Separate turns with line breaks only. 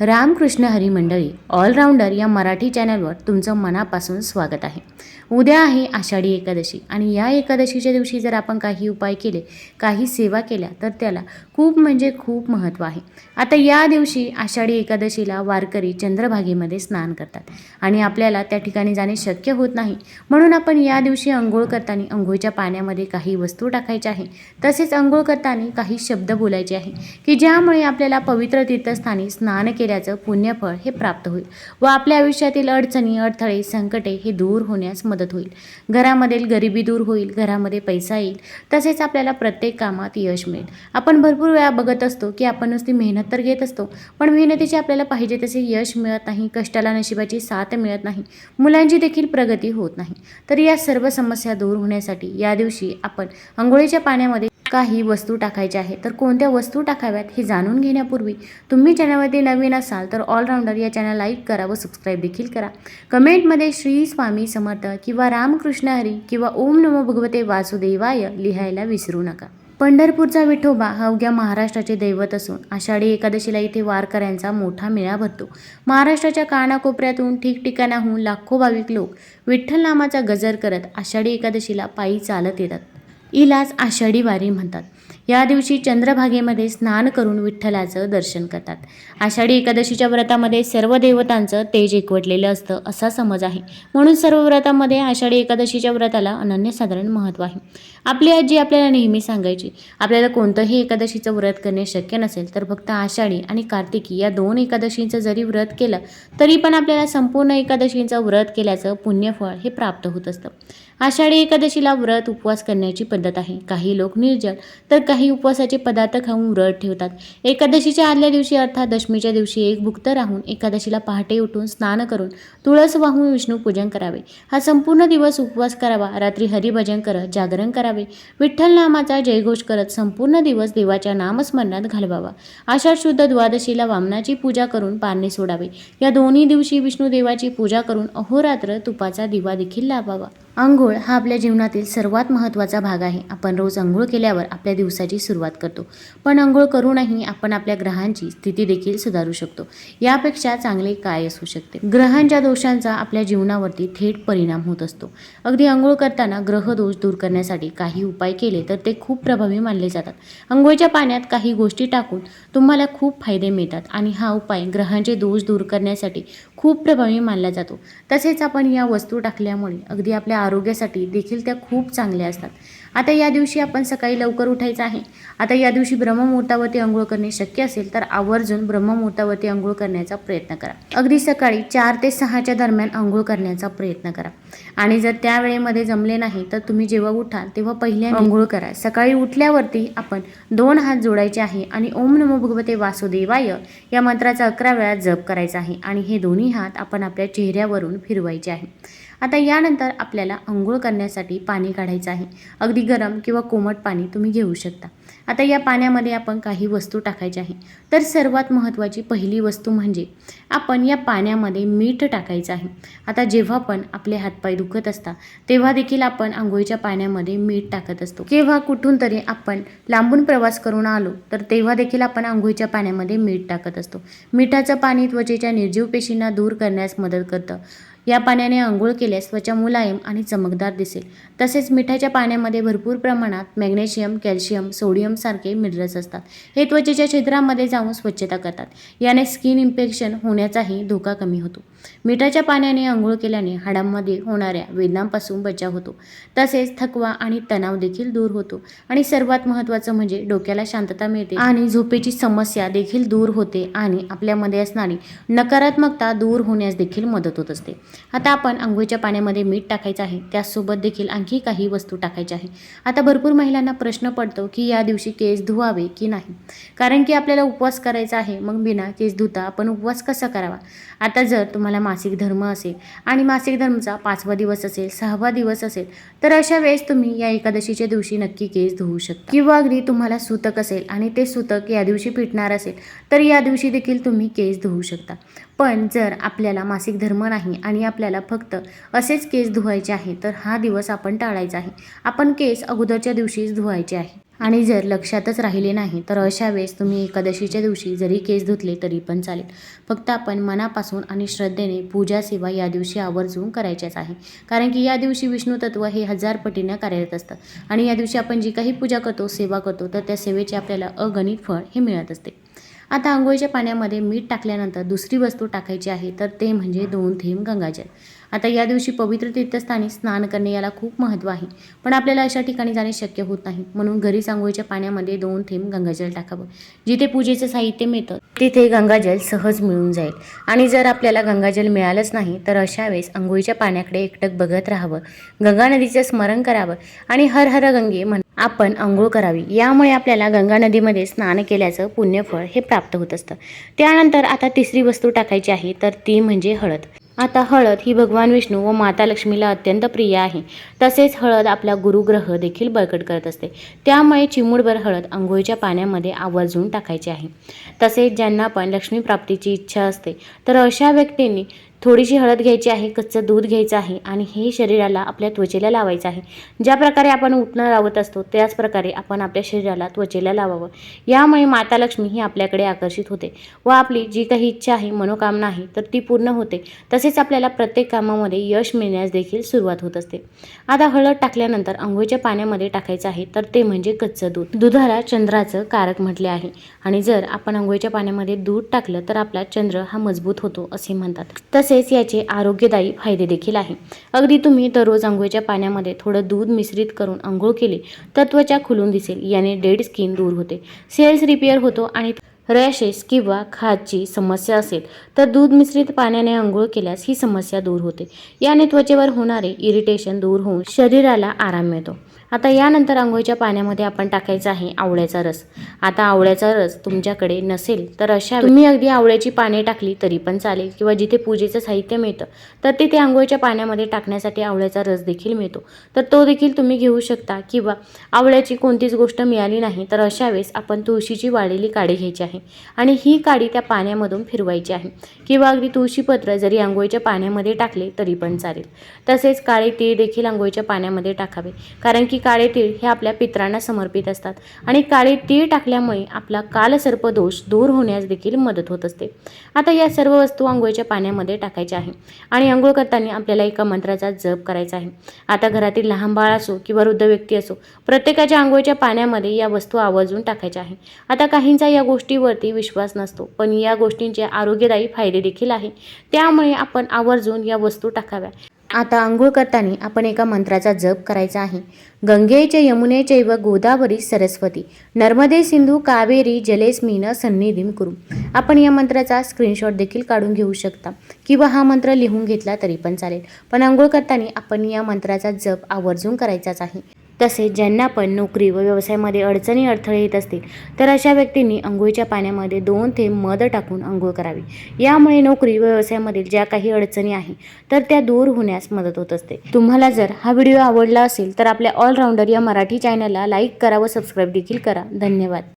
रामकृष्ण हरी मंडळी ऑलराऊंडर या मराठी चॅनलवर तुमचं मनापासून स्वागत आहे. उद्या आहे आषाढी एकादशी आणि या एकादशीच्या दिवशी जर आपण काही उपाय केले काही सेवा केल्या तर त्याला खूप म्हणजे खूप महत्त्व आहे. आता या दिवशी आषाढी एकादशीला वारकरी चंद्रभागेमध्ये स्नान करतात आणि आपल्याला त्या ठिकाणी जाणे शक्य होत नाही. म्हणून आपण या दिवशी अंघोळ करताना अंघोळच्या पाण्यामध्ये काही वस्तू टाकायच्या आहे. तसेच अंघोळ करताना काही शब्द बोलायचे आहे की ज्यामुळे आपल्याला पवित्र तीर्थस्थानी स्नान केले केल्याचं पुण्यफळ हे प्राप्त होईल व आपल्या आयुष्यातील अडचणी अडथळे संकटे हे दूर होण्यास मदत होईल. घरामधील गरिबी दूर होईल घरामध्ये पैसा येईल तसेच आपल्याला प्रत्येक कामात यश मिळेल. आपण भरपूर वेळा बघत असतो की आपण नुसती मेहनत तर घेत असतो पण मेहनतीचे आपल्याला पाहिजे तसे यश मिळत नाही कष्टाला नशिबाची साथ मिळत नाही मुलांची देखील प्रगती होत नाही. तर या सर्व समस्या दूर होण्यासाठी या दिवशी आपण आंघोळीच्या पाण्यामध्ये काही वस्तू टाकायच्या आहेत. तर कोणत्या वस्तू टाकाव्यात हे जाणून घेण्यापूर्वी तुम्ही चॅनलवरती नवीन असाल तर ऑलराऊंडर या चॅनल लाईक करा व सबस्क्राईब देखील करा. कमेंटमध्ये श्री स्वामी समर्थ किंवा रामकृष्ण हरी किंवा ओम नमो भगवते वासुदेवाय लिहायला विसरू नका. पंढरपूरचा विठोबा हा अवघ्या महाराष्ट्राचे दैवत असून आषाढी एकादशीला इथे वारकऱ्यांचा मोठा मेळा भरतो. महाराष्ट्राच्या कानाकोपऱ्यातून ठिकठिकाणाहून लाखो भाविक लोक विठ्ठल नामाचा गजर करत आषाढी एकादशीला पायी चालत येतात. इलाज आषाढी वारी म्हणतात. या दिवशी चंद्रभागेमध्ये स्नान करून विठ्ठलाचं दर्शन करतात. आषाढी एकादशीच्या व्रतामध्ये सर्व देवतांचं तेज एकवटलेलं असतं असा समज आहे. म्हणून सर्व व्रतामध्ये आषाढी एकादशीच्या व्रताला अनन्यसाधारण महत्त्व आहे. आपली आजी आपल्याला नेहमी सांगायची आपल्याला कोणतंही एकादशीचं व्रत करणे शक्य नसेल तर फक्त आषाढी आणि कार्तिकी या दोन एकादशींचं जरी व्रत केलं तरी पण आपल्याला संपूर्ण एकादशींचं व्रत केल्याचं पुण्यफळ हे प्राप्त होत असतं. आषाढी एकादशीला व्रत उपवास करण्याची पद्धत आहे. काही लोक निर्जल तर काही उपवासाचे पदार्थ खाऊन व्रत ठेवतात. एकादशीच्या आदल्या दिवशी अर्थात दशमीच्या दिवशी एक भुक्त राहून एकादशीला पहाटे उठून स्नान करून तुळस वाहून विष्णू पूजन करावे. हा संपूर्ण दिवस उपवास करावा रात्री हरिभजन करत जागरण करावे. विठ्ठल नामाचा जयघोष करत संपूर्ण दिवस देवाच्या नामस्मरणात घालवावा. आषाढ शुद्ध द्वादशीला वामनाची पूजा करून पारणे सोडावे. या दोन्ही दिवशी विष्णू देवाची पूजा करून अहोरात्र तुपाचा दिवा देखील लावावा. आंघोळ हा आपल्या जीवनातील सर्वात महत्त्वाचा भाग आहे. आपण रोज आंघोळ केल्यावर आपल्या दिवसाची सुरुवात करतो. पण आंघोळ करूनही आपण आपल्या ग्रहांची स्थिती देखील सुधारू शकतो. यापेक्षा चांगले काय असू शकते? ग्रहांच्या दोषांचा आपल्या जीवनावरती थेट परिणाम होत असतो. अगदी आंघोळ करताना ग्रह दोष दूर करण्यासाठी काही उपाय केले तर ते खूप प्रभावी मानले जातात. आंघोळच्या पाण्यात काही गोष्टी टाकून तुम्हाला खूप फायदे मिळतात आणि हा उपाय ग्रहांचे दोष दूर करण्यासाठी खूप प्रभावी मानला जातो. तसेच आपण या वस्तू टाकल्यामुळे अगदी आपल्या आरोग्यासाठी देखील त्या खूप चांगल्या असतात. आता या दिवशी आपण सकाळी लवकर उठायचं आहे. आता या दिवशी ब्रह्ममुहूर्तावरती आंघोळ करणे शक्य असेल तर आवर्जून ब्रह्ममुहूर्तावरती आंघोळ करण्याचा प्रयत्न करा. अगदी सकाळी चार ते सहाच्या दरम्यान आंघोळ करण्याचा प्रयत्न करा. आणि जर त्या वेळेमध्ये जमले नाही तर तुम्ही जेव्हा उठाल तेव्हा पहिल्या आंघोळ करा. सकाळी उठल्यावरती आपण दोन हात जोडायचे आहे आणि ओम नमो भगवते वासुदेवाय या मंत्राचा अकरा वेळा जप करायचा आहे आणि हे दोन्ही हात आपण आपल्या चेहऱ्यावरून फिरवायचे आहे. आता यानंतर आपल्याला आंघोळ करण्यासाठी पाणी काढायचं आहे. अगदी गरम किंवा कोमट पाणी तुम्ही घेऊ शकता. आता या पाण्यामध्ये आपण काही वस्तू टाकायच्या आहे. तर सर्वात महत्त्वाची पहिली वस्तू म्हणजे आपण या पाण्यामध्ये मीठ टाकायचं आहे. आता जेव्हा पण आपले हातपाय दुखत असतात तेव्हा देखील आपण आंघोळीच्या पाण्यामध्ये मीठ टाकत असतो. केव्हा कुठून तरी आपण लांबून प्रवास करून आलो तर तेव्हा देखील आपण आंघोळीच्या पाण्यामध्ये मीठ टाकत असतो. मिठाचं पाणी त्वचेच्या निर्जीव पेशींना दूर करण्यास मदत करतं. या पाण्याने आंघोळ केल्यास त्वचा मुलायम आणि चमकदार दिसेल. तसेच मिठाच्या पाण्यामध्ये भरपूर प्रमाणात मॅग्नेशियम कॅल्शियम सोडियम सारखे मिनरल्स असतात. हे त्वचेच्या छिद्रामध्ये जाऊन स्वच्छता करतात. याने स्किन इन्फेक्शन होण्याचाही धोका कमी होतो. मिठाच्या पाण्याने आंघोळ केल्याने हाडांमध्ये होणाऱ्या वेदनांपासून बचाव होतो. तसेच थकवा आणि तणाव देखील दूर होतो. आणि सर्वात महत्त्वाचं म्हणजे डोक्याला शांतता मिळते आणि झोपेची समस्या देखील दूर होते आणि आपल्यामध्ये असणारी नकारात्मकता दूर होण्यास देखील मदत होत असते. आता आपण आंघोळीच्या पाण्यामध्ये मीठ टाकायचं आहे. त्याचसोबत देखील आणखी काही वस्तू टाकायच्या आहे. आता भरपूर महिलांना प्रश्न पडतो की या दिवशी केस धुवावे की नाही? कारण की आपल्याला उपवास करायचा आहे मग बिना केस धुता आपण उपवास कसा करावा? आता जर तुम्हाला मासिक धर्म असेल आणि मासिक धर्मचा पाचवा दिवस असेल सहावा दिवस असेल तर अशा वेळेस तुम्ही या एकादशीच्या दिवशी नक्की केस धुवू शकता. किंवा अगदी तुम्हाला सुतक असेल आणि ते सुतक या दिवशी पिटणार असेल तर या दिवशी देखील तुम्ही केस धुवू शकता. पण जर आपल्याला मासिक धर्म नाही आणि आणि आपल्याला फक्त असेच केस धुवायचे आहे तर हा दिवस आपण टाळायचा आहे. आपण केस अगोदरच्या दिवशीच धुवायचे आहे. आणि जर लक्षातच राहिले नाही तर अशा वेळेस तुम्ही एकादशीच्या दिवशी जरी केस धुतले तरी पण चालेल. फक्त आपण मनापासून आणि श्रद्धेने पूजा सेवा या दिवशी आवर्जून करायच्याच आहे. कारण की या दिवशी विष्णू तत्व हे हजार पटीनं कार्यरत असतं. आणि या दिवशी आपण जी काही पूजा करतो सेवा करतो तर त्या सेवेचे आपल्याला अगणित फळ हे मिळत असते. आता आंघोळीच्या पाण्यामध्ये मीठ टाकल्यानंतर दुसरी वस्तू टाकायची आहे तर ते म्हणजे दोन थेंब गंगाजल. आता या दिवशी पवित्र तीर्थस्थानी स्नान करणे याला खूप महत्त्व आहे पण आपल्याला अशा ठिकाणी जाणे शक्य होत नाही. म्हणून घरीच आंघोळीच्या पाण्यामध्ये दोन थेंब गंगाजल टाकावं. जिथे पूजेचं साहित्य मिळतं तिथे गंगाजल सहज मिळून जाईल. आणि जर आपल्याला गंगाजल मिळालंच नाही तर अशा वेळेस आंघोळीच्या पाण्याकडे एकटक बघत राहावं. गंगा नदीचं स्मरण करावं. आणि हर हर गंगे म्हण आपण आंघोळ करावी. यामुळे आपल्याला गंगा नदीमध्ये स्नान केल्याचं पुण्यफळ हे प्राप्त होत असतं. त्यानंतर आता तिसरी वस्तू टाकायची आहे तर ती म्हणजे हळद. आता हळद ही भगवान विष्णू व माता लक्ष्मीला अत्यंत प्रिय आहे. तसेच हळद आपला गुरुग्रह देखील बळकट करत असते. त्यामुळे चिमूडभर हळद आंघोळीच्या पाण्यामध्ये आवर्जून टाकायची आहे. तसेच ज्यांना पण लक्ष्मी प्राप्तीची इच्छा असते तर अशा व्यक्तींनी थोडीशी हळद घ्यायची आहे कच्चं दूध घ्यायचं आहे आणि हे शरीराला आपल्या त्वचेला लावायचं आहे. ज्या प्रकारे आपण उठणं लावत असतो त्याच प्रकारे आपण आपल्या शरीराला त्वचेला लावावं. यामुळे माता लक्ष्मी ही आपल्याकडे आकर्षित होते व आपली जी काही इच्छा आहे मनोकामना आहे तर ती पूर्ण होते. तसेच आपल्याला प्रत्येक कामामध्ये यश मिळण्यास देखील सुरुवात होत असते. आता हळद टाकल्यानंतर आंघोळीच्या पाण्यामध्ये टाकायचं आहे तर ते म्हणजे कच्चं दूध. दुधाला चंद्राचं कारक म्हटले आहे आणि जर आपण आंघोळीच्या पाण्यामध्ये दूध टाकलं तर आपला चंद्र हा मजबूत होतो असे म्हणतात. तसे तसेच याचे आरोग्यदायी फायदे देखील आहे. अगदी तुम्ही दररोज आंघोळीच्या पाण्यामध्ये थोडं दूध मिश्रित करून आंघोळ केली तर त्वचा खुलून दिसेल याने डेड स्किन दूर होते. सेल्स रिपेअर होतो आणि रॅशेस किंवा खाजची समस्या असेल तर दूध मिश्रित पाण्याने आंघोळ केल्यास ही समस्या दूर होते. याने त्वचेवर होणारे इरिटेशन दूर होऊन शरीराला आराम मिळतो. आता यानंतर आंघोळीच्या पाण्यामध्ये आपण टाकायचा आहे आवळ्याचा रस. आता आवळ्याचा रस तुमच्याकडे नसेल तर अशा तुम्ही अगदी आवळ्याची पाने टाकली तरी पण चालेल किंवा जिथे पूजेचं साहित्य मिळतं तर तिथे आंघोळीच्या पाण्यामध्ये टाकण्यासाठी आवळ्याचा रस देखील मिळतो. तर तो देखील तुम्ही घेऊ शकता किंवा आवळ्याची कोणतीच गोष्ट मिळाली नाही तर अशा वेळेस आपण तुळशीची वाळलेली काडी घ्यायची आहे. आणि ही काडी त्या पाण्यामधून फिरवायची आहे. किंवा अगदी तुळशीपत्र जरी आंघोळीच्या पाण्यामध्ये टाकले तरी पण चालेल. तसेच काळे तीळ देखील आंघोळीच्या पाण्यामध्ये टाकावे. कारण की काळे तीळ हे आपल्या पित्रांना समर्पित असतात. आणि काळे तीळ टाकल्यामुळे आपला कालसर्प दोष दूर होण्यास देखील मदत होत असते. आता या सर्व वस्तू आंघोळीच्या पाण्यामध्ये टाकायच्या आहे. आणि आंघोळ करताना आपल्याला एका मंत्राचा जप करायचा आहे. आता घरातील लहान बाळ असो किंवा वृद्ध व्यक्ती असो प्रत्येकाच्या आंघोळीच्या पाण्यामध्ये या वस्तू आवर्जून टाकायच्या आहे. आता काहींचा या गोष्टी गोष्टीवरती विश्वास नसतो. पण या गोष्टींचे आरोग्यदायी फायदे देखील आहे. त्यामुळे आपण आवर्जून या वस्तू टाकाव्या. आता आंघोळ करताना आपण एका मंत्राचा जप करायचा आहे. गंगेचे यमुनेचे यमुने गोदावरी सरस्वती नर्मदे सिंधू कावेरी जलेस्मिन सन्निधीम करू. आपण या मंत्राचा स्क्रीनशॉट देखील काढून घेऊ शकता. किंवा हा मंत्र लिहून घेतला तरी पण चालेल. पण आंघोळ करताना आपण या मंत्राचा जप आवर्जून करायचाच आहे. तसेच ज्यांना पण नोकरी व व्यवसायामध्ये अडचणी अडथळे येत असतील तर अशा व्यक्तींनी अंघोळीच्या पाण्यामध्ये दोन थेंब मध टाकून अंघोळ करावी. यामुळे नोकरी व व्यवसायामधील ज्या काही अडचणी आहे तर त्या दूर होण्यास मदत होत असते. तुम्हाला जर हा व्हिडिओ आवडला असेल तर आपल्या ऑलराऊंडर या मराठी चॅनलला लाईक करा व सबस्क्राईब देखील करा. धन्यवाद.